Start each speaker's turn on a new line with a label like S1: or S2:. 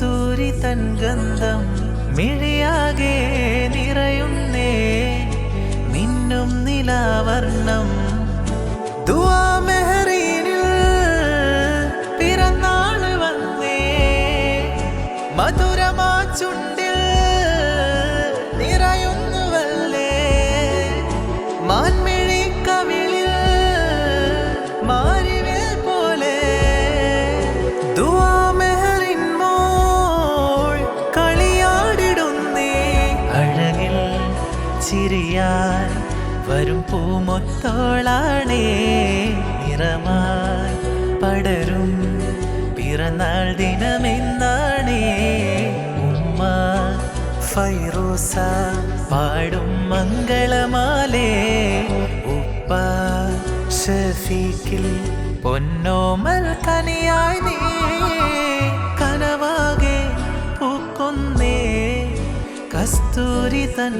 S1: കസ്തൂരി തൻ ഗന്ധം മിഴിയാകെ നിറയുന്നേ. മിന്നും മെഹറീനിൽ പിറന്നാൾ വന്നേ. മധുരമാ ചുണ്ടിൽ ചിരിയാൻ വരും പൂമൊത്തോളാണേ. നിറമായി പടരും പിറന്നാൾ ദിനമെന്നാണേ. ഉമ്മ ഫൈറൂസ പാടും മംഗളമാലേ. ഉപ്പ ഷഫീക്കിൽ പൊന്നോമൽ കനിയായി നീ. കസ്തൂരി തൻ